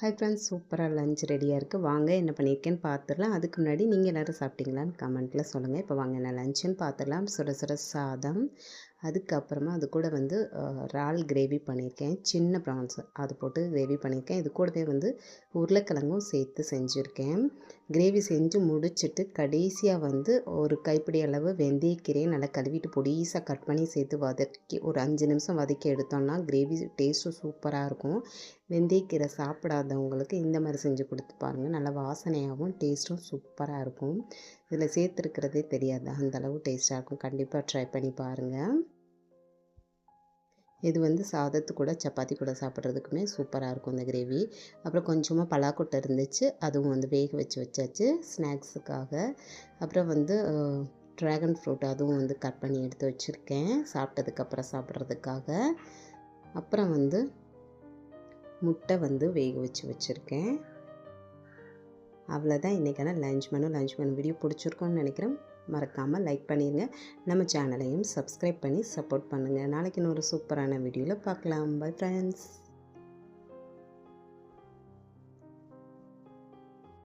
Hi friends சூப்பராக lunch ரெடியாக இருக்குது வாங்க என்ன பண்ணியிருக்கேன்னு பார்த்துடலாம் அதுக்கு முன்னாடி நீங்கள் எல்லோரும் சாப்பிட்டீங்களான்னு கமெண்ட்டில் சொல்லுங்கள் இப்போ வாங்க என்ன லஞ்சுன்னு பார்த்துடலாம் சுட சுட சாதம் அதுக்கப்புறமா அது கூட வந்து இறால் கிரேவி பண்ணியிருக்கேன். சின்ன ப்ரான்ஸ் அது போட்டு கிரேவி பண்ணியிருக்கேன். இது கூடவே வந்து உருளைக்கிழங்கும் சேர்த்து செஞ்சுருக்கேன். கிரேவி செஞ்சு முடிச்சுட்டு கடைசியாக வந்து ஒரு கைப்பிடி அளவு வெந்தயக்கீரையை நல்லா கழுவிட்டு பொடிசாக கட் பண்ணி சேர்த்து வதக்கி ஒரு அஞ்சு நிமிஷம் வதக்கி எடுத்தோம்னா கிரேவி டேஸ்ட்டும் சூப்பராக இருக்கும். வெந்தயக்கீரை சாப்பிடாதவங்களுக்கு இந்த மாதிரி செஞ்சு கொடுத்து பாருங்கள் நல்லா வாசனையாகவும் டேஸ்ட்டும் சூப்பராக இருக்கும். இதில் சேர்த்துருக்கிறதே தெரியாது. அந்த அளவு டேஸ்ட்டாக இருக்கும். கண்டிப்பாக ட்ரை பண்ணி பாருங்கள் இது வந்து சாதத்து கூட சப்பாத்தி கூட சாப்பிட்றதுக்குமே சூப்பராக இருக்கும் இந்த கிரேவி. அப்புறம் கொஞ்சமாக பலாக்கொட்டை இருந்துச்சு. அதுவும் வந்து வேக வச்சு வச்சாச்சு. ஸ்நாக்ஸுக்காக. அப்புறம் வந்து ட்ராகன் ஃப்ரூட் அதுவும் வந்து கட் பண்ணி எடுத்து வச்சுருக்கேன். சாப்பிட்டதுக்கப்புறம் சாப்பிட்றதுக்காக. அப்புறம் வந்து முட்டை வந்து வேக வச்சு வச்சுருக்கேன். அவ்வளோதான் இன்றைக்கான lunch menu lunch menu video பிடிச்சிருக்கோன்னு நினைக்கிறேன். மறக்காமல் லைக் பண்ணிடுங்க நம்ம சேனலையும் சப்ஸ்கிரைப் பண்ணி சப்போர்ட் பண்ணுங்கள் நாளைக்கு இன்னொரு சூப்பரான வீடியோவில் பார்க்கலாம். Bye friends